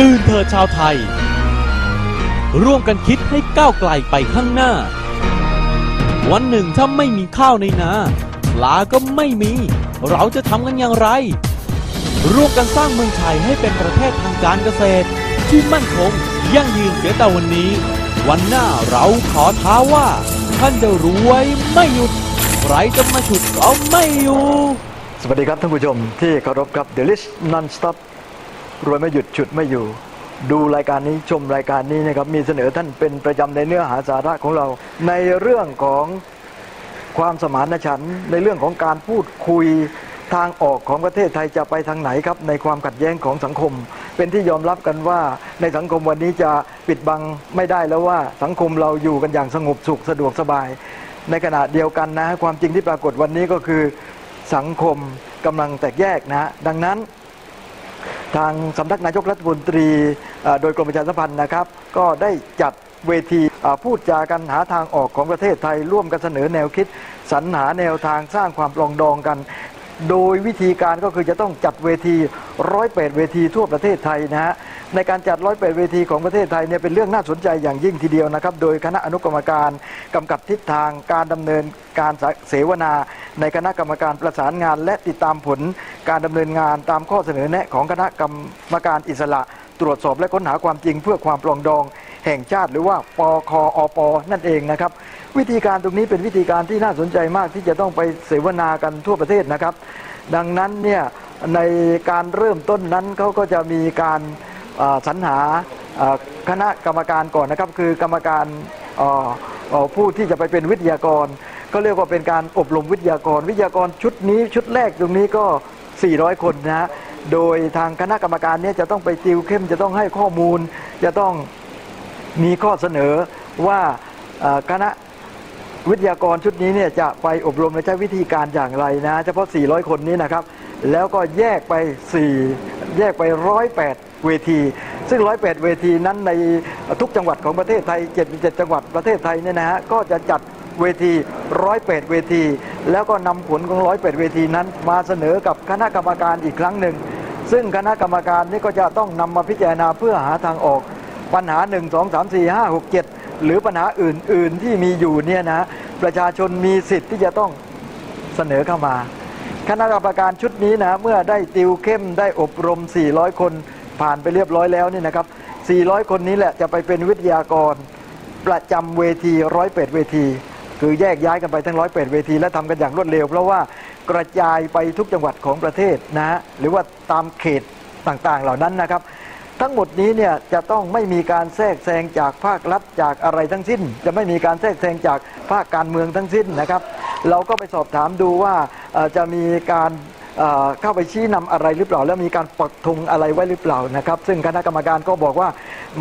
ตื่นเถิดชาวไทย ร่วมกันคิดให้ก้าวไกลไปข้างหน้า วันหนึ่งถ้าไม่มีข้าวในนาปลาก็ไม่มี เราจะทำกันอย่างไร ร่วมกันสร้างเมืองไทยให้เป็นประเทศทางการเกษตร ที่มั่นคงยั่งยืนเสียแต่วันนี้ วันหน้าเราขอท้าว่า ท่านจะรวยไม่หยุดใครจะมาฉุดก็ไม่อยู่ สวัสดีครับท่านผู้ชมที่เคารพครับ The List Non-Stop รวยไม่หยุดฉุดไม่อยู่ ดูรายการนี้ชมรายการนี้นะครับมีเสนอท่านเป็นประจำในเนื้อหาสาระของเรา ในเรื่องของความสมานฉันท์ในเรื่องของการพูดคุยทางออกของประเทศไทยจะไปทางไหนครับ ในความขัดแย้งของสังคม เป็นที่ยอมรับกันว่าในสังคมวันนี้จะปิดบังไม่ได้แล้วว่าสังคมเราอยู่กันอย่างสงบสุขสะดวกสบาย ในขณะเดียวกันนะ ความจริงที่ปรากฏวันนี้ก็คือสังคมกำลังแตกแยกนะฮะดังนั้น ทางสำนักนายกรัฐมนตรีโดยกรมประชาสัมพันธ์นะครับ ก็ได้จัดเวทีพูดจากันหาทางออกของประเทศไทย ร่วมกันเสนอแนวคิด สรรหาแนวทางสร้างความปรองดองกัน โดยวิธีการก็คือจะต้องจัดเวทีร้อยเปดเวทีทั่วประเทศไทยนะฮะในการจัดร้อยเปดเวทีของประเทศไทยเนี่ยเป็นเรื่องน่าสนใจอย่างยิ่งทีเดียวนะครับ โดยคณะอนุกรรมการกำกับทิศทางการดำเนินการเสวนา ในคณะกรรมการประสานงาน และติดตามผลการดำเนินงานตามข้อเสนอแนะของคณะกรรมการอิสระ ตรวจสอบและค้นหาความจริงเพื่อความปรองดอง แห่งชาติ หรือว่าปคอปนั่นเองนะครับ วิธีการตรงนี้เป็นวิธีการที่น่าสนใจมากที่จะต้องไปเสวนากันทั่วประเทศนะครับ ดังนั้นเนี่ยในการเริ่มต้นนั้นเขาก็จะมีการสรรหาคณะกรรมการก่อนนะครับ คือกรรมการผู้ที่จะไปเป็นวิทยากร ก็เรียกว่าเป็นการอบรมวิทยากร วิทยากรชุดนี้ชุดแรกตรงนี้ก็ 400 คนนะฮะโดยทางคณะกรรมการเนี่ยจะต้องไปติวเข้มจะต้องให้ข้อมูล จะต้องมีข้อเสนอว่าคณะวิทยากรชุดนี้เนี่ยจะไปอบรมและใช้วิธีการอย่างไรนะ เฉพาะ 400 คนนี้นะครับ แล้วก็แยกไป 4 แยกไป 108 เวที ซึ่ง 108 เวทีนั้นในทุกจังหวัดของประเทศไทย 77 จังหวัดประเทศไทยเนี่ยนะฮะก็จะจัด เวที108เวที แล้วก็นำผลของ108เวทีนั้นมาเสนอกับคณะกรรมการอีกครั้งหนึ่ง ซึ่งคณะกรรมการนี่ก็จะต้องนำมาพิจารณาเพื่อหาทางออก ปัญหา 1 2 3 4 5 6 7 หรือปัญหาอื่น ๆ ที่มีอยู่เนี่ยนะประชาชนมีสิทธิ์ที่จะต้องเสนอเข้ามา คณะกรรมการชุดนี้นะเมื่อได้ติวเข้มได้อบรม 400 คนผ่านไปเรียบร้อยแล้วนี่นะครับ 400 คนนี้แหละจะไปเป็นวิทยากร ประจำเวทีร้อยเปดเวที คือแยกย้ายกันไปทั้งร้อยเปดเวทีและทำกันอย่างรวดเร็ว เพราะว่ากระจายไปทุกจังหวัดของประเทศนะฮะหรือว่าตามเขตต่างๆเหล่านั้นนะครับ ทั้งหมดนี้เนี่ยจะต้องไม่มีการแทรกแซงจากภาครัฐจากอะไรทั้งสิ้น จะไม่มีการแทรกแซงจากภาคการเมืองทั้งสิ้นนะครับ เราก็ไปสอบถามดูว่าจะมีการเข้าไปชี้นำอะไรหรือเปล่า แล้วมีการปักธงอะไรไว้หรือเปล่านะครับ ซึ่งคณะกรรมการก็บอกว่า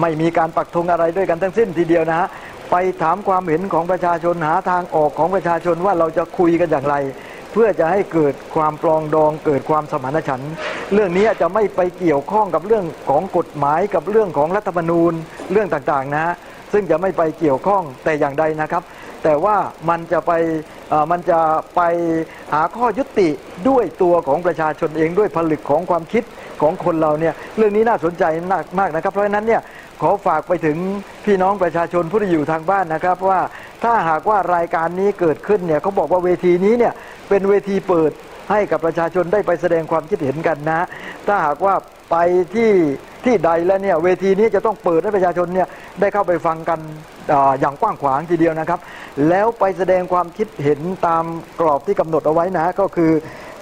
ไม่มีการปักธงอะไรด้วยกันทั้งสิ้นทีเดียวนะฮะ ไปถามความเห็นของประชาชนหาทางออกของประชาชนว่าเราจะคุยกันอย่างไร เพื่อจะให้เกิดความปรองดองเกิดความสมานฉันท์เรื่องนี้จะไม่ไปเกี่ยวข้องกับเรื่องของกฎหมายกับเรื่องของรัฐธรรมนูญเรื่องต่างๆนะฮะซึ่งจะไม่ไปเกี่ยวข้องแต่อย่างใดนะครับ แต่ว่ามันจะไปมันจะไปหาข้อยุติด้วยตัวของประชาชนเองด้วยผลึกของความคิดของคนเราเนี่ยเรื่องนี้น่าสนใจมามากนะครับ เพราะฉะนั้นเนี่ย ขอฝากไปถึงพี่น้องประชาชนผู้ที่อยู่ทางบ้านนะครับ ว่าถ้าหากว่ารายการนี้เกิดขึ้นเนี่ยเขาบอกว่าเวทีนี้เนี่ยเป็นเวทีเปิดให้กับประชาชนได้ไปแสดงความคิดเห็นกันนะ ถ้าหากว่าไปที่ที่ใดแล้วเนี่ยเวทีนี้จะต้องเปิดให้ประชาชนเนี่ยได้เข้าไปฟังกันออย่างกว้างขวางทีเดียวนะครับ แล้วไปแสดงความคิดเห็นตามกรอบที่กำหนดเอาไว้นะก็คือ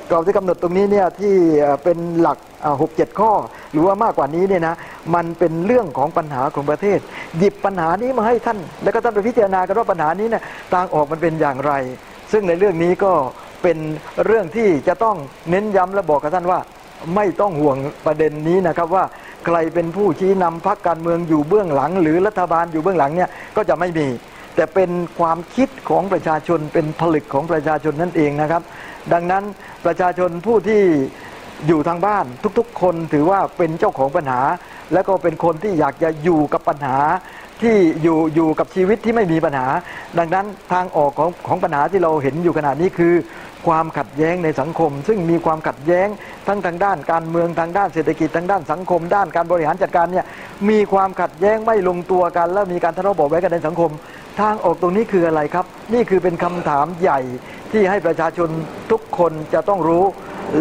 กรอบที่กำหนดตรงนี้เนี่ยที่เอ่อเป็นหลักหกเจ็ดข้อ หรือว่ามากกว่านี้เนี่ยนะมันเป็นเรื่องของปัญหาของประเทศ หยิบปัญหานี้มาให้ท่าน แล้วก็ท่านไปพิจารณากันว่าปัญหานี้เนี่ยทางออกมันเป็นอย่างไร ซึ่งในเรื่องนี้ก็เป็นเรื่องที่จะต้องเน้นย้ำและบอกกับท่านว่า ไม่ต้องห่วงประเด็นนี้นะครับว่าใครเป็นผู้ชี้นำพรรคการเมืองอยู่เบื้องหลัง หรือรัฐบาลอยู่เบื้องหลังเนี่ยก็จะไม่มี แต่เป็นความคิดของประชาชนเป็นผลึกของประชาชนนั่นเองนะครับ ดังนั้นประชาชนผู้ที่อยู่ทางบ้านทุกๆ คนถือว่าเป็นเจ้าของปัญหา และก็เป็นคนที่อยากจะอยู่กับปัญหาที่อยู่อยู่กับชีวิตที่ไม่มีปัญหา ดังนั้นทางออกของของปัญหาที่เราเห็นอยู่ขณะนี้คือ ความขัดแย้งในสังคม ซึ่งมีความขัดแย้งทั้งทางด้านการเมืองทางด้านเศรษฐกิจทางด้านสังคม ด้านการบริหารจัดการเนี่ยมีความขัดแย้งไม่ลงตัวกัน และมีการทะเลาะเบาะแว้งกันในสังคม ทางออกตรงนี้คืออะไรครับ นี่คือเป็นคำถามใหญ่ที่ให้ประชาชนทุกคนจะต้องรู้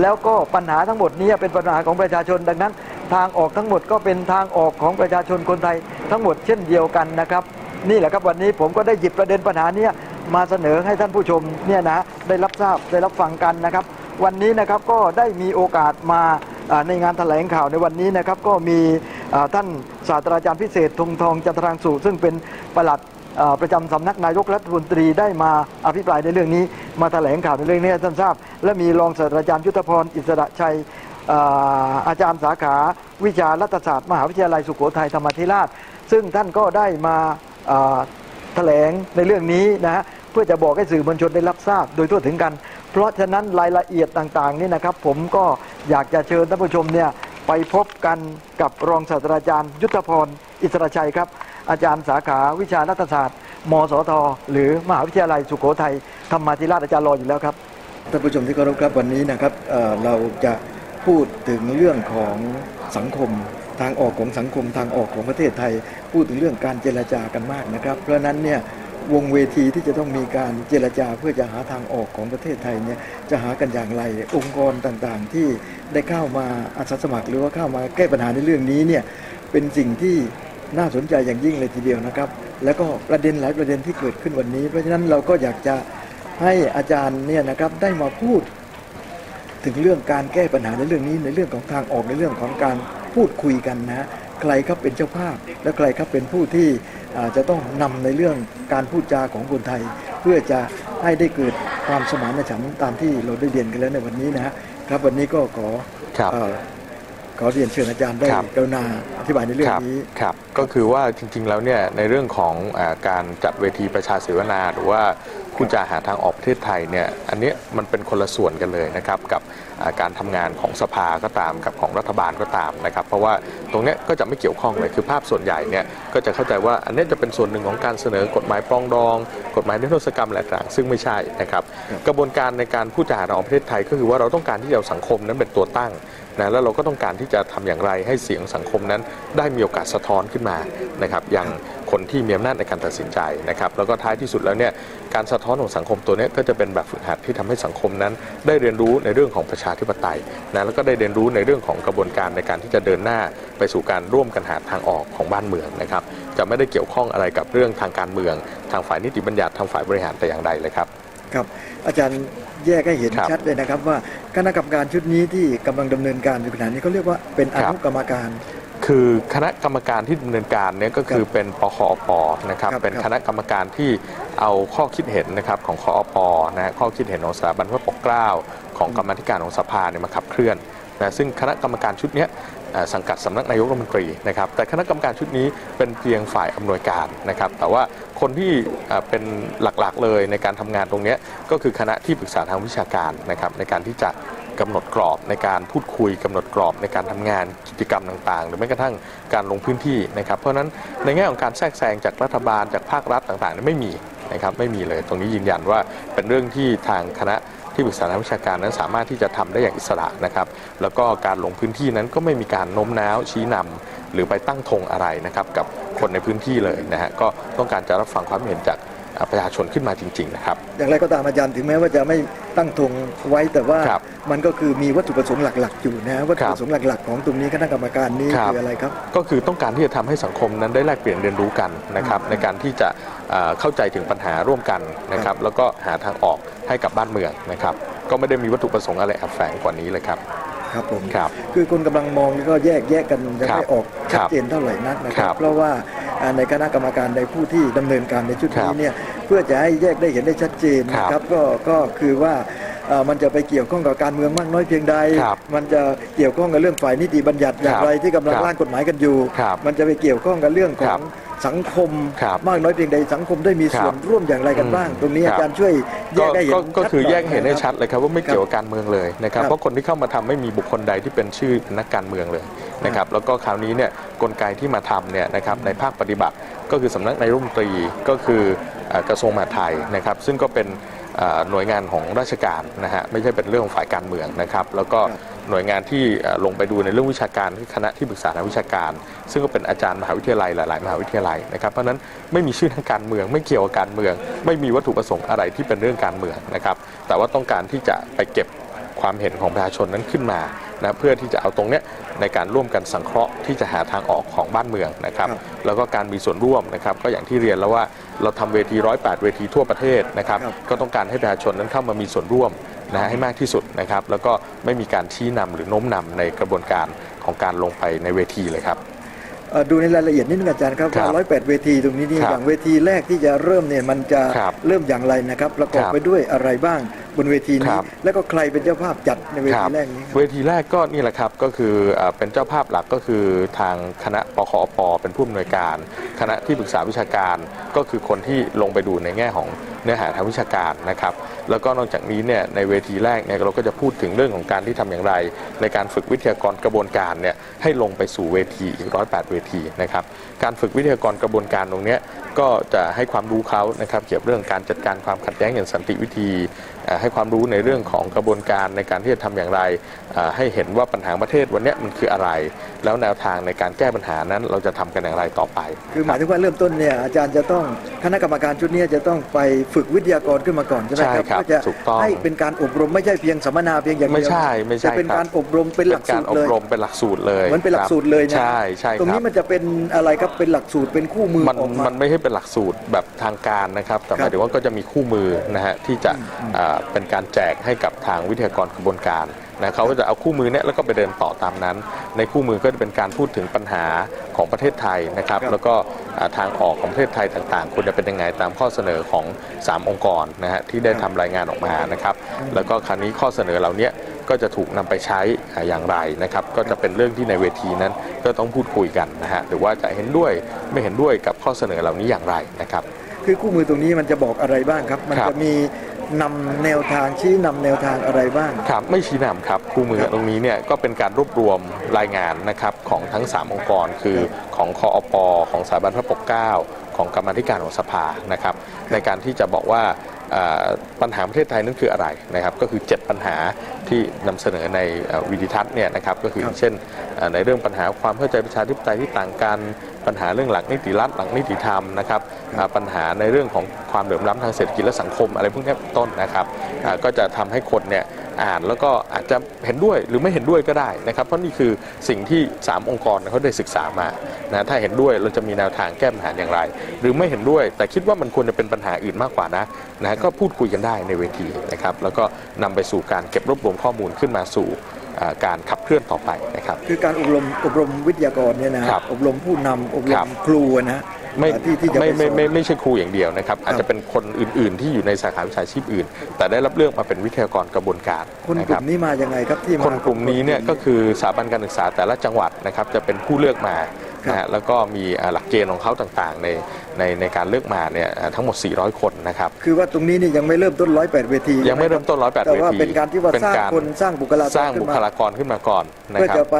แล้วก็ปัญหาทั้งหมดนี้เป็นปัญหาของประชาชนดังนั้น ทางออกทั้งหมดก็เป็นทางออกของประชาชนคนไทยทั้งหมดเช่นเดียวกันนะครับนี่แหละครับวันนี้ผมก็ได้หยิบประเด็นปัญหานี้ มาเสนอให้ท่านผู้ชมเนี่ยนะได้รับทราบได้รับฟังกันนะครับ วันนี้นะครับก็ได้มีโอกาสมาในงานแถลงข่าวในวันนี้นะครับ ก็มีท่านศาสตราจารย์พิเศษธงทองจันทรางสุซึ่งเป็นประหลัดประจำสำนักนายกรัฐมนตรีได้มาอภิปรายในเรื่องนี้ มาแถลงข่าวในเรื่องนี้ท่านทราบ และมีรองศาสตราจารย์ยุทธพรอิสระชัยอาจารย์สาขาวิชารัฐศาสตร์ มหาวิทยาลัยสุโขทัยธรรมธิราช ซึ่งท่านก็ได้มาอ่าแถลงในเรื่องนี้นะฮะ เพื่อจะบอกให้สื่อมวลชนได้รับทราบ โดยทั่วถึงกัน เพราะฉะนั้นรายละเอียดต่างๆนี่นะครับ ผมก็อยากจะเชิญท่านผู้ชมเนี่ยไปพบกันกับรองศาสตราจารย์ ยุทธพรอิสระชัยครับ อาจารย์สาขาวิชารัฐศาสตร์ มสท หรือมหาวิทยาลัยสุโขทัยธรรมาธิราชอาจารย์รออยู่แล้วครับท่านผู้ชมที่เคารพครับวันนี้นะครับเเราจะพูดถึงเรื่องของสังคมทางออกของสังคมทางออกของประเทศไทย พูดถึงเรื่องการเจรจากันมากนะครับ เพราะนั้นเนี่ย วงเวทีที่จะต้องมีการเจรจาเพื่อจะหาทางออกของประเทศไทยเนี่ยจะหากันอย่างไร องค์กรต่างๆ ที่ได้เข้ามาอาสาสมัคร หรือว่าเข้ามาแก้ปัญหาในเรื่องนี้เนี่ยเป็นสิ่งที่น่าสนใจอย่างยิ่งเลยทีเดียวนะครับ แล้วก็ประเด็นหลายประเด็นที่เกิดขึ้นวันนี้ เพราะฉะนั้นเราก็อยากจะให้อาจารย์เนี่ยนะครับได้มาพูด ถึงเรื่องการแก้ปัญหาในเรื่องนี้ในเรื่องของทางออกในเรื่องของการพูดคุยกันนะฮะ ใครครับเป็นเจ้าภาพ และใครครับเป็นผู้ที่อ่าจะต้องนำในเรื่องการพูดจาของคนไทย เพื่อจะให้ได้เกิดความสมานฉันท์ตามที่เราได้เรียนกันแล้วในวันนี้นะฮะครับวันนี้ก็ขอครับเอ่อขอเรียนเชิญอาจารย์ได้ครับ กรุณาอธิบายในเรื่อคงรับนี้ ครับก็คือว่าจริงๆแล้วเนี่ยในเรื่องของอาการจัดเวทีประชาเสวนา หรือว่าคุณจะหาทางออกประเทศไทยเนี่ยอันเนี้ยมันเป็นคนละส่วนกันเลยนะครับกับอ่าการทำงานของสภาก็ตามกับของรัฐบาลก็ตามนะครับ เพราะว่าตรงเนี้ยก็จะไม่เกี่ยวข้องเลยคือภาพส่วนใหญ่เนี่ยก็จะเข้าใจว่าอันเนี้ยจะเป็นส่วนหนึ่งของการเสนอกฎหมายปรองดอง กฎหมายนิรโทษกรรมอะไรต่างๆซึ่งไม่ใช่นะครับ กระบวนการในการพูดจาหาทางออกประเทศไทย ก็คือว่าเราต้องการที่จะเอาสังคมนั้นเป็นตัวตั้ง นะแล้วเราก็ต้องการที่จะทำอย่างไรให้เสียงสังคมนั้นได้มีโอกาสสะท้อนขึ้นมานะครับอย่างคนที่มีอำนาจในการตัดสินใจนะครับแล้วก็ท้ายที่สุดแล้วเนี่ยการสะท้อนของสังคมตัวนี้ก็จะเป็นแบบฝึกหัดที่ทำให้สังคมนั้น ได้เรียนรู้ในเรื่องของประชาธิปไตยนะแล้วก็ได้เรียนรู้ในเรื่องของกระบวนการในการที่จะเดินหน้าไปสู่การร่วมกันหาทางออกของบ้านเมืองนะครับจะไม่ได้เกี่ยวข้องอะไรกับเรื่องทางการเมือง ทางฝ่ายนิติบัญญัติทางฝ่ายบริหารแต่อย่างใดเลยครับ ครับ อาจารย์แยกให้เห็นครับชัดเลยนะครับ ว่าคณะกรรมการชุดนี้ที่กำลังดำเนินการอยู่ขณะนี้เขาเรียกว่าเป็นอครับนุกรรมการ คือคณะกรรมการที่ดำเนินการเนี่ยก็คือเป็นปคอปนะครับครับเป็นครับคณะกรรมการที่เอาข้อคิดเห็นนะครับของคอปนะฮะข้อคิดเห็นของสถาบันพระปกเกล้าของกรรมาธิการของสภาเนี่ยมาขับเคลื่อน นะซึ่งคณะกรรมการชุดนี้สังกัดสำนักนายกรัฐมนตรีนะครับแต่คณะกรรมการชุดนี้เป็นเพียงฝ่ายอำนวยการนะครับแต่ว่าคนที่เป็นหลักๆเลยในการทำงานตรงนี้ก็คือคณะที่ปรึกษาทางวิชาการนะครับในการที่จะกำหนดกรอบในการพูดคุยกำหนดกรอบในการทำงานกิจกรรมต่างๆ หรือแม้กระทั่งการลงพื้นที่นะครับเพราะฉะนั้นในแง่ของการแทรกแซงจากรัฐบาลจากภาครัฐต่างๆไม่มีนะครับไม่มีเลยตรงนี้ยืนยันว่าเป็นเรื่องที่ทางคณะ ที่ปรึกษาทางวิชาการนั้นสามารถที่จะทำได้อย่างอิสระนะครับ แล้วก็การลงพื้นที่นั้นก็ไม่มีการโน้มน้าวชี้นำหรือไปตั้งธงอะไรนะครับกับคนในพื้นที่เลยนะฮะก็ต้องการจะรับฟังความเห็นจาก ประชาชนขึ้นมาจริง ๆ นะครับ อย่างไรก็ตามอาจารย์ถึงแม้ว่าจะไม่ตั้งธงไว้แต่ว่าครับมันก็คือมีวัตถุประสงค์หลักๆ อยู่นะวัตถุครับประสงค์หลักๆ ของตรงนี้คณะกรรมการนี้ครับ คืออะไรครับ ก็คือต้องการที่จะทำให้สังคมนั้นได้แลกเปลี่ยนเรียนรู้กันนะครับ ในการที่จะเอ่อเข้าใจถึงปัญหาร่วมกันนะครับ แล้วก็หาทางออกให้กับบ้านเมืองนะครับ ก็ไม่ได้มีวัตถุประสงค์อะไรแอบแฝงกว่านี้เลยครับ ครับผมครับคือคนกำลังมองนี่ก็แยกแยกกันยังครับไม่ออกชัดครับเจนเท่าไหร่นักนะคครัรับบเพราะว่าอ่าในคณะกรรมการในผู้ที่ดำเนินการในชุดครันี้บเนี่ยเพื่อจะให้แยกได้เห็นได้ชัดเจนนะคครัรับบก็ก็คือว่าอ่า มันจะไปเกี่ยวข้องกับการเมืองมากน้อยเพียงใดครับมันจะเกี่ยวข้องกับเรื่องฝ่ายนิติบัญญัติอย่างครับไรที่กำลังครับร่างกฎหมายกันอยู่ครับมันจะไปเกี่ยวข้องกับเรื่องขคอรังบสังคมครับมากน้อยเพียงใดสังคมได้มีส่วนครับร่วมอย่างไรกันบ้าง ตรงนี้ครับอาจารย์ช่วยแยก็กได้เห็นก็ก็คือชัดแยกเห็นได้อยชัดเลยครับว่าไม่ครับเกี่ยวกับการเมืองเลยนะครับครับเพราะคนที่เข้ามาทำไม่มีบุคคลใดที่เป็นชื่อนักการเมืองเลยนะครับแล้วก็คราวนี้เนี่ยกลไกที่มาทำเนี่ยนะครับในภาคปฏิบัติก็คือสำนักนายรัฐมนตรีก็คือเอ่อกระทรวงมหาดไทยนะครับซึ่งก็เป็นเอ่อ หน่วยงานของราชการนะฮะไม่ใช่เป็นเรื่องของฝ่ายการเมืองนะครับ แล้วก็ครับหน่วยงานที่เอ่อลงไปดูในเรื่องวิชาการคือคณะที่ปรึกษาทางวิชาการ ซึ่งก็เป็นอาจารย์มหาวิทยาลัยหลาย ๆ มหาวิทยาลัยนะครับเพราะฉะนั้นไม่มีชื่อทางการเมือง ไม่เกี่ยวกับการเมือง ไม่มีวัตถุประสงค์อะไรที่เป็นเรื่องการเมืองนะครับแต่ว่าต้องการที่จะไปเก็บความเห็นของประชาชนนั้นขึ้นมา นะเพื่อที่จะเอาตรงเนี้ยในการร่วมกันสังเคราะห์ที่จะหาทางออกของบ้านเมืองนะครับครับแล้วก็การมีส่วนร่วมนะครับก็อย่างที่เรียนแล้วว่าเราทำเวที 108 เวทีทั่วประเทศนะครับครับก็ต้องการให้ประชาชนนั้นเข้ามามีส่วนร่วมนะฮะให้มากที่สุดนะครับแล้วก็ไม่มีการชี้นำหรือโน้มนำในกระบวนการของการลงไปในเวทีเลยครับเอ่อดูในรายละเอียดนิดนึงอาจารย์ครับครับร้อยแปดเวทีตรงนี้นี่ครับอย่างเวทีแรกที่จะเริ่มเนี่ยมันจะครับเริ่มอย่างไรนะครับ ประกอบครับไปด้วยอะไรบ้างบนเวทีคนี้ รับ แล้วก็ใครเป็นเจ้าภาพจัดในเวคทีรับแรกนี้ครับ เวทีแรกก็นี่แหละครับก็คือเอ่อเป็นเจ้าภาพหลักก็คือทางคณะปคอปเป็นผู้อำนวยการ คณะที่ปรึกษาวิชาการก็คือคนที่ลงไปดูในแง่ของเนื้อหาทางวิชาการนะครับแล้วก็นอกจากนี้เนี่ยในเวทีแรกเนี่ยเราก็จะพูดถึงเรื่องของการที่ทำอย่างไร ในการฝึกวิทยากรกระบวนการเนี่ยให้ลงไปสู่เวทีอีกร้อยแปดเวทีนะครับการฝึกวิทยากรกระบวนการตรงเนี้ยก็จะให้ความรู้เขานะครับเกี่ยวกับเรื่องการจัดการความขัดแย้งอย่างสันติวิธีเอ่อให้ความรู้ในเรื่องของกระบวนการในการที่จะทำอย่างไรเอ่อให้เห็นว่าปัญหาประเทศวันเนี้ยมันคืออะไร แล้วแนวทางในการแก้ปัญหานั้นเราจะทำกันอย่างไรต่อไป คือหมายถึงว่าเริ่มต้นเนี่ยอาจารย์จะต้องคณะกรรมการชุดเนี้จะต้องไปฝึกวิทยากรขึ้นมาก่อนใช่ไหมครับใช่ครับเพื่อจะถูกต้องให้เป็นการอบรมไม่ใช่เพียงสัมมนาเพียงอย่างเดียวไม่ใช่ไม่ใช่จะเป็นครับการอบรมเป็นหลักกาสูรตรอเลบยรมเป็นหลักสูตรเลยเหมือนเป็นหลัคกบสูตรเลยนะใช่ใช่ตรงครันี้บมันจะเป็นอะไรครับเป็นหลักสูตรเป็นคู่มือมันออกมามันไม่ใช่เป็นหลักสูตรแบบทางการนะครับแต่หครัมายบถึงว่าก็จะมีคู่มือนะฮะที่จะอ่าเป็นการแจกให้กับทางวิทยากรกระบวนการนะเขาก็จะเอาคู่มือเนี้ยแล้วก็ไปเดินต่อตามนั้น ในคู่มือก็จะเป็นการพูดถึงปัญหาของประเทศไทยนะครับครับแล้วก็อ่าทางออกของประเทศไทยต่างๆควรจะเป็นยังไงตามข้อเสนอของ 3 องค์กรนะฮะที่ได้ทำรายงานออกมานะครับ แล้วก็คราวนี้ข้อเสนอเหล่านี้ก็จะถูกนำไปใช้อ่าอย่างไรนะครับ ก็จะเป็นเรื่องที่ในเวทีนั้นก็ต้องพูดคุยกันนะฮะหรือว่าจะเห็นด้วยไม่เห็นด้วยกับข้อเสนอเหล่านี้อย่างไรนะครับ คือคู่มือตรงนี้มันจะบอกอะไรบ้างครับ มันครับจะมีนำแนวทางชี้นำแนวทางอะไรบ้างครับไม่ชี้นำครับคู่มือครับตรงนี้เนี่ยก็เป็นการรวบรวมรายงานนะครับของทั้ง 3 องค์กร คือของคออปของสถาบันพระปกเกล้าของกรรมาธิการของสภานะครับในการที่จะบอกว่าอ่าปัญหาประเทศไทยนั้นคืออะไรนะครับก็คือ 7 ปัญหาที่นำเสนอในเอ่อวิดิทัศน์เนี่ยนะครับก็คือครับเช่นเอ่อ ในเรื่องปัญหาความเข้าใจประชาธิปไตยที่ต่างกันปัญหาเรื่องหลักนิติรัฐหลักนิติธรรมนะครับปัญหาในเรื่องของความเหลื่อมล้ำทางเศรษฐกิจและสังคมอะไรพวกนี้ต้นนะครับก็จะทำให้คนเนี่ยอ่านแล้วก็อาจจะเห็นด้วยหรือไม่เห็นด้วยก็ได้นะครับ เพราะนี่คือสิ่งที่ 3 องค์กรเขาได้ศึกษามานะถ้าเห็นด้วยเราจะมีแนวทางแก้ปัญหาอย่างไร หรือไม่เห็นด้วย แต่คิดว่ามันควรจะเป็นปัญหาอื่นมากกว่านะนะก็พูดคุยกันได้ในเวทีนะครับแล้วก็นำไปสู่การเก็บรวบรวมข้อมูลขึ้นมาสู่ การขับเคลื่อนต่อไปนะครับ คือการอบรมอบรมวิทยากรเนี่ยนะครับอบรมผู้นำอบรครัมบครูนะไม่ที่ที่จะไม่ไปสไม่อนไม่ไม่ใช่ครูอย่างเดียวนะครับ อาจจะเป็นคนอื่น ๆ ที่อยู่ในสาขาวิชาชีพอื่น แต่ได้รับเลือกมาเป็นวิทยากรกระบวนการคนนะกคลุ่รับมนี้มายังไงครับที่มาคนกลุ่มนี้เนี่ยก็คือสถาบันการศึกษาแต่ละจังหวัดนะครับจะเป็นผู้เลือกมาครับ นะฮะแล้วก็มีอ่าหลักเกณฑ์ของเขาต่างๆ ในในในการเลือกมาเนี่ยอ่าทั้งหมด 400 คนนะครับ คือว่าตรงนี้นี่ยังไม่เริ่มต้นร้อยแปดเวที ยังไม่เริ่มต้น 108แต่เวว่าทีเป็นการที่ว่าสร้างคนสร้างบุคลากรสร้างขึ้บุนมาคลากรขึ้นมาก่อนนะเพื่อครับจะไป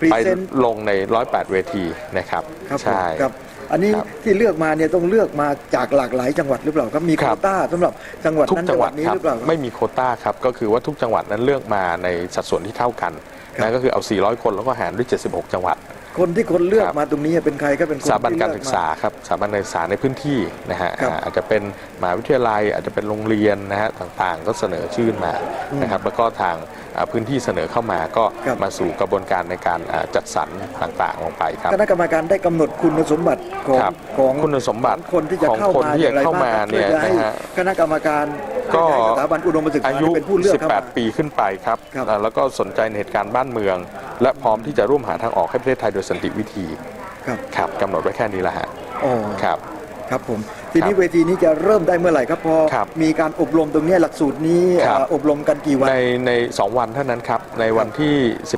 พรีไปเซนต์ลงใน 108 เวทีนะครับครับผมใช่ครับอันนี้ครับที่เลือกมาเนี่ยต้องเลือกมาจากหลากหลายจังหวัดหรือเปล่าครับมีคโครับต้าสำหรับจังหวัดทุกนั้นจัจังงหหวัวัดดนี้ครัหรือเปล่าครับไม่มีโควต้าครับก็คือว่าทุกจังหวัดนั้นเลือกมาในสัดส่วนที่เท่ากันครับ นะก็คือเอา 400 คนแล้วก็หารด้วย 76 จังหวัด คนที่คนเลือกครับมาตรงนี้เป็นใครก็เป็นคนสถาบันที่การเลืศึกมษาครับสถาบันการศึกษาในพื้นที่นะฮะครับอ่าอาจจะเป็นมหาวิทยาลัย อาจจะเป็นโรงเรียนนะฮะต่างๆ ก็เสนอชื่อมาอืมนะครับแล้วก็ทางอ่าพื้นที่เสนอเข้ามาก็ครับมาสู่กระบวนการในการอ่าจัดสรรต่างๆลงไปครับคณะกรรมการได้กำหนดคุณสมบัติของครับของคุณสมบัติของคนที่จะของเข้าคนมาที่อจะย่างไรเข้าบ้างมาครับเพื่เนี่อยจะให้นะฮะคณะกรรมการ ก็ให้สถาบันอุดมศึกษาอายุ เป็นผู้เลือกเข้ามา18 ปีขึ้นไปครับครับอ่าแล้วก็สนใจในเหตุการณ์บ้านเมือง และพร้อมที่จะร่วมหาทางออกให้ประเทศไทยโดยสันติวิธี ครับครับกำหนดไว้แค่นี้แหละฮะอ๋อครับ ครับผมทีนี้ครับเวทีนี้จะเริ่มได้เมื่อไหร่ครับพอครับมีการอบรมตรงเนี้ยหลักสูตรนี้ครับเอ่ออบรมกันกี่วันในใน2วันเท่านั้นครับในวันที่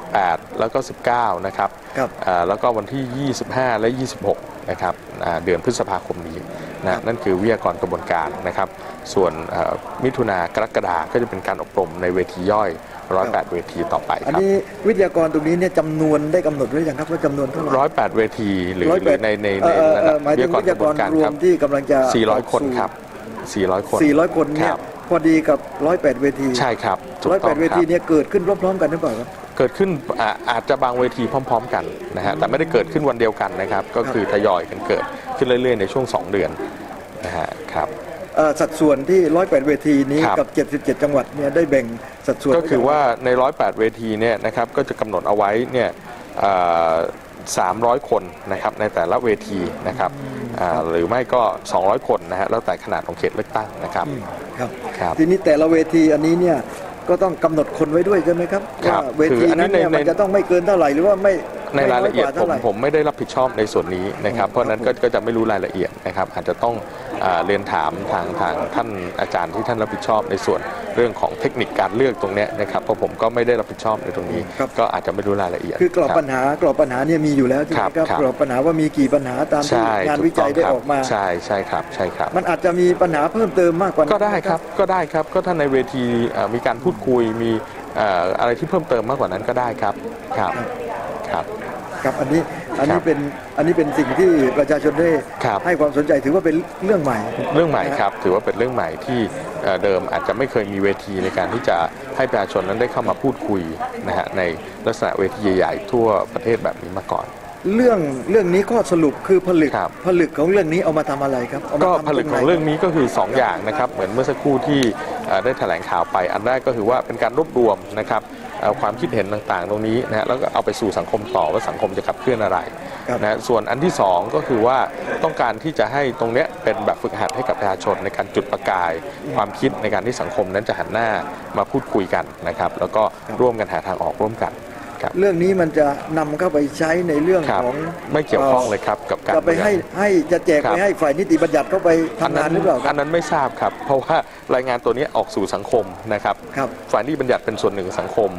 18 แล้วก็ 19 นะครับครับอ่าแล้วก็วันที่ 25 และ 26 นะครับอ่าเดือนพฤษภาคมนี้ครันะบนั่นคือวิทยากรกระบวนการนะครับ ส่วนเอ่อมิถุนากรกฎาก็จะเป็นการอบรมในเวทีย่อย 108 เวทีต่อไปอันครับนี้วิทยากรตรงนี้เนี่ยจำนวนได้กำหนดไว้ยังครับว่าจำนวนเท่าไหร่108 เวทีหรือร้อยหแปรืดอในในเอ่ในอเอ่อระเอ่ดัอบหมายวิถึทงยากรวิทกยาระกบวรนการรวครัมที่กำลังจะบ400 คนออกสู่ครับ 400 คน400 คนเนี่ยครับพอดีกับ 108 เวทีใช่ครับถูกร้อยต้แปองดเวครัทีบเนี่ยเกิดขึ้นพร้อมๆกันหรือเปล่าครับ เกิดขึ้นอ่าอาจจะบางเวทีพร้อม ๆ กันนะฮะแต่ไม่ได้เกิดขึ้นวันเดียวกันนะครับ ก็คือทยอยกันเกิดขึ้นเรื่อย ๆ ในช่วง 2 เดือนนะฮะครับเอ่อ สัดส่วนที่ 108 เวทีนี้ครับ กับ 77 จังหวัดเนี่ยได้แบ่งสัดส่วนก็คือว่าใน 108 เวทีเนี่ยนะครับก็จะกำหนดเอาไว้เนี่ยเอ่อ300 คนนะครับในแต่ละเวทีนะครับอ่าหรือไม่ก็ 200 คนนะฮะแล้วแต่ขนาดของเขตเลือกตั้งนะครับอืมครับ ครับทีนี้แต่ละเวทีอันนี้เนี่ยก็ต้องกำหนดคนไว้ด้วยใช่ไหมครับครับว่าเวคือทีอันนี้นั้นเนี่ยใน มันจะต้องไม่เกินเท่าไหร่หรือว่าไม่ในรายละเอียดไม่น้ผกว่มท่าไหร่ผมไม่ได้รับผิดชอบในส่วนนี้นะครับเพราะฉะนั้นก็ก็จะไม่รู้รายละเอียดนะครับอาจจะต้องอ่าเรียนถามทางทางท่านอาจารย์ที่ท่านรับผิดชอบในส่วนเรื่องของเทคนิคการเลือกตรงเนี้ยนะครับเพราะผมก็ไม่ได้รับผิดชอบในตรงนี้ครับก็อาจจะไม่รู้รายละเอียดคือกรอบคปัญหากรอบปัญหาเนี่ยมีอยู่แล้วใช่ไหมครับครับครับกรอบปัญหาว่ามีกี่ปัญหาตามที่ใช่งานถูวิจัยได้ต้งครับออกมาใช่ใช่ครับใช่ครับ มันอาจจะมีปัญหาเพิ่มเติมมากกว่านั้นก็ได้ครับก็ได้ครับก็ถ้าในเวทีเอ่อมีการพูดคุยมีเอ่ออะไรที่เพิ่มเติมมากกว่านั้นก็ได้ครับครับ ครับ ครับอันนี้อันนี้ครับเป็นอันนี้เป็นสิ่งที่ประชาชนได้ครับให้ความสนใจถือว่าเป็นเรื่องใหม่ เรื่องใหม่ครับ ถือว่าเป็นเรื่องใหม่ที่เอ่อเดิมอาจจะไม่เคยมีเวทีในการที่จะให้ประชาชนนั้นได้เข้ามาพูดคุยนะฮะในลักษณะเวทีใหญ่ๆทั่วประเทศแบบนี้มาก่อน เรื่องเรื่องนี้ข้อสรุปคือผลึกครับผลึกของเรื่องนี้เอามาทำอะไรครับเอามาก็ทำผลึกตของไหนเรื่องนี้ก็คือ 2 อย่างนะครับ เหมือนเมื่อสักครู่ที่เอ่อได้แถลงข่าวไป อันแรกก็คือว่าเป็นการรวบรวมนะครับ เอ่อความคิดเห็นต่างๆ ตรงนี้นะฮะแล้วก็เอาไปสู่สังคมต่อว่าสังคมจะขับเคลื่อนอะไรครับนะฮะส่วนอันที่สองก็คือว่าต้องการที่จะให้ตรงเนี้ยเป็นแบบฝึกหัดให้กับประชาชนในการจุดประกาย ความคิดในการที่สังคมนั้นจะหันหน้ามาพูดคุยกันนะครับแล้วก็ร่วมกันหาทางออกร่วมกัน ครับ เรื่องนี้มันจะนำเข้าไปใช้ในเรื่องครับของไม่เกี่ยวข้องเลยครับกับการจะไปเมือง ให้ให้จะแจกครับ ไปให้ฝ่ายนิติบัญญัติเข้าไปทำงานหรือเปล่าคอัรับนนั้นไม่ทราบครับ เพราะว่ารายงานตัวนี้ออกสู่สังคมนะครับ ครับ ฝ่ายนิติบัญญัติเป็นส่วนหนึ่งของสังคม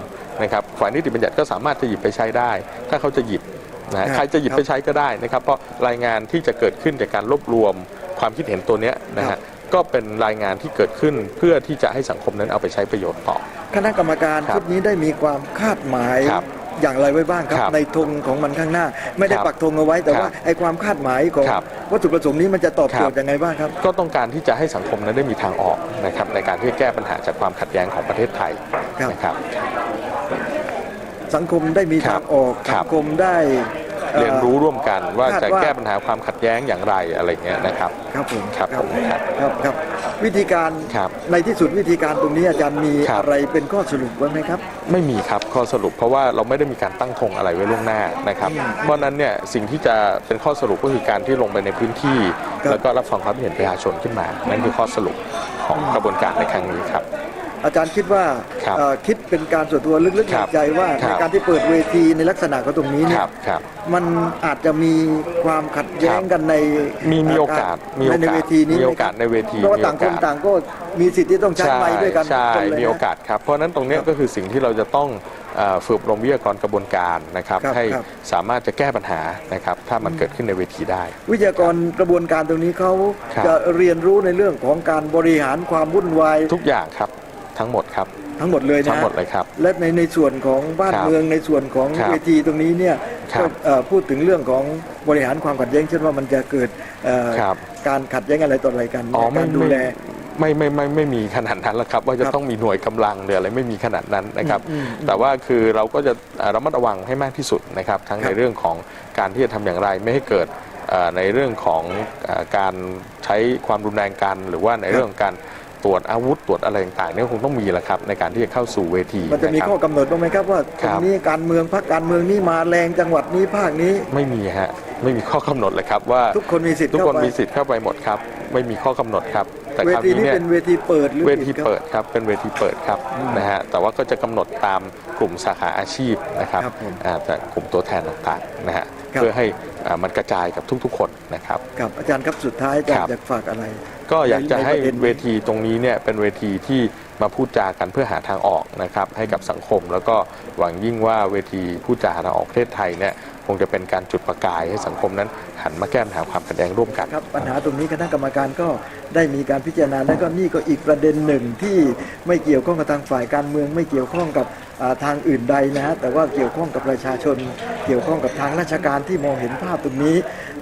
นะครับ ฝ่ายนิติบัญญัติก็สามารถจะหยิบไปใช้ได้ ถ้าเขาจะหยิบนะฮะครับ ใครจะหยิบไปใช้ก็ได้นะครับ เพราะรายงานที่จะเกิดขึ้นจากการรวบรวมความคิดเห็นตัวเนี้ยนะครัฮะบ ก็เป็นรายงานที่เกิดขึ้นเพื่อที่จะให้สังคมนั้นเอาไปใช้ประโยชน์ต่อ คณะกรรมการครับชุดนี้ได้มีความคาดหมายครับอย่างไรไว้บ้างครับครับ ในธงของมันข้างหน้า ไม่ได้ครับปักธงเอาไว้แต่ครับว่าไอ้ความคาดหมายของครับวัตถุประสงค์นี้มันจะตอบโจทย์ครับยังไงบ้างครับ ก็ต้องการที่จะให้สังคมนั้นได้มีทางออกนะครับในการที่จะแก้ปัญหาจากความขัดแย้งของประเทศไทยครับนะครับ สังคมได้มีครัทาบงออกครัสับงคมได้อ่อ เรียนรู้ร่วมกันว่าคาดจะว่าแก้ปัญหาความขัดแย้งอย่างไรอะไรเงี้ยนะครับ ครับผมครับผมครับครับครับวิธีการครับในที่สุดวิธีการตรงนี้อาจารย์มีครับอะไรเป็นข้อสรุปไว้ไหมครับ ไม่มีครับข้อสรุปเพราะว่าเราไม่ได้มีการตั้งธงอะไรไว้ล่วงหน้านะครับ เพราะฉะนั้นเนี่ยสิ่งที่จะเป็นข้อสรุปก็คือการที่ลงไปในพื้นที่ครับแล้วก็รับฟังความเห็นประชาชนขึ้นมา นั่นคือข้อสรุปของกระบวนการในครั้งนี้ครับ อาจารย์คิดว่าครับเอ่อคิดเป็นการส่วนตัวลึกๆคในรับใจว่าครัในบการที่เปิดเวทีในลักษณะของตรงนี้คเนี่ยรับครับมันอาจจะมีความขัดแย้งกันในมีมีโอกาสมีโอในกาเวสทีนี้มีโอกาสในเวทีเพราะว่ามีต่างโอคนกาสต่างก็มีสิทธิ์ที่ต้องใช้ใช่ไม้ด้วยกันใช่ทุกคนเลยนะมีโอกาสครับเพราะฉะนั้นตรงเนี้ยครับก็คือสิ่งที่เราจะต้องเอ่อฝึกอบรมวิทยากรกระบวนการนะครับครับให้ครับสามารถจะแก้ปัญหานะครับ ถ้ามันเกิดขึ้นในเวทีได้ วิทยากรกระบวนการตรงนี้เขาครับจะเรียนรู้ในเรื่องของการบริหารความวุ่นวายทุกอย่างครับ ทั้งหมดครับ ทั้งหมดเลยนะทั้งหมดเลยครับ และในในส่วนของบ้านครับเมืองในส่วนของครับเวทีตรงนี้เนี่ยครับ ก็เอ่อพูดถึงเรื่องของบริหารความขัดแย้งเช่นว่ามันจะเกิดเอ่อครับ การขัดแย้งอะไรต่ออะไรกันอ๋อในไม่การดูไม่แลไม่ไม่ไม่ไม่มีขนาดนั้นแล้วครับ ว่าจะครับต้องมีหน่วยกำลังหรืออะไรไม่มีขนาดนั้นนะครับ อืมอืมแต่ว่าคือเราก็จะเอ่อระมัดระวังให้มากที่สุดนะครับ ทั้งครับในเรื่องของการที่จะทำอย่างไรไม่ให้เกิดเอ่อในเรื่องของเอ่อการใช้ความรุนแรงกัน หรือว่าในเรื่องของการ ตรวจอาวุธตรวจอะไรต่างๆเนี่ยคงต้องมีแหละครับในการที่จะเข้าสู่เวทีมันจะมีครับข้อกำหนดบ้างไหมครับว่าคตรัรงบนี้การเมืองพรรคการเมืองนี้มาแรงจังหวัดนี้ภาคนี้ไม่มีฮะไม่มีข้อกำหนดเลยครับว่าทุกคนมีสิทธิ์ทุกคนเข้าไปมีสิทธิ์เข้าไปหมดครับไม่มีข้อกำหนดครับแต่เวคราวทีนี้นี้เนี่ยเป็นเวทีเปิดหรือเวทีดครับเปิดครับเป็นเวทีเปิดครับนะฮะแต่ว่าก็จะกำหนดตามกลุ่มสาขาอาชีพนะครับครับผมอ่าแต่กลุ่มตัวแทนต่างๆนะฮะครับเพื่อให้อ่ามันกระจายกับทุกๆ คนนะครับครับอาจารย์ครับสุดท้ายอาจารครัย์บอยากฝากอะไร ก็อยากจะให้เวทีตรงนี้เนี่ยเป็นเวทีที่มาพูดจากันเพื่อหาทางออกนะครับให้กับสังคม แล้วก็หวังยิ่งว่าเวทีพูดจาหาทางออกประเทศไทยเนี่ยคงจะเป็นการจุดประกายให้สังคมนั้นหันมาแก้ปัญหาความขัดแย้งร่วมกันครับปัญหาตรงนี้คณะกรรมการก็ได้มีการพิจารณาแล้วก็นี่ก็อีกประเด็นหนึ่งที่ไม่เกี่ยวข้องกับทางฝ่ายการเมือง ไม่เกี่ยวข้องกับ ทางอื่นใดนะฮะแต่ว่าเกี่ยวข้องกับประชาชน เกี่ยวข้องกับทางราชการที่มองเห็นภาพตรงนี้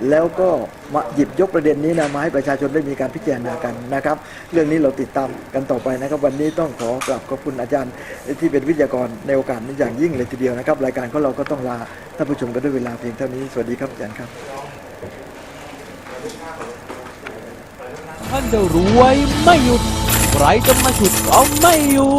แล้วก็มาหยิบยกประเด็นนี้นะมาให้ประชาชนได้มีการพิจารณากันนะครับ เรื่องนี้เราติดตามกันต่อไปนะครับ วันนี้ต้องขอกราบขอบคุณอาจารย์ที่เป็นวิทยากรในโอกาสนี้อย่างยิ่งเลยทีเดียวนะครับรายการของเราก็ต้องลาท่านผู้ชมกันด้วยเวลาเพียงเท่านี้สวัสดีครับอาจารย์ครับท่านจะรวยไม่หยุดใครจะมาฉุดเราไม่อยู่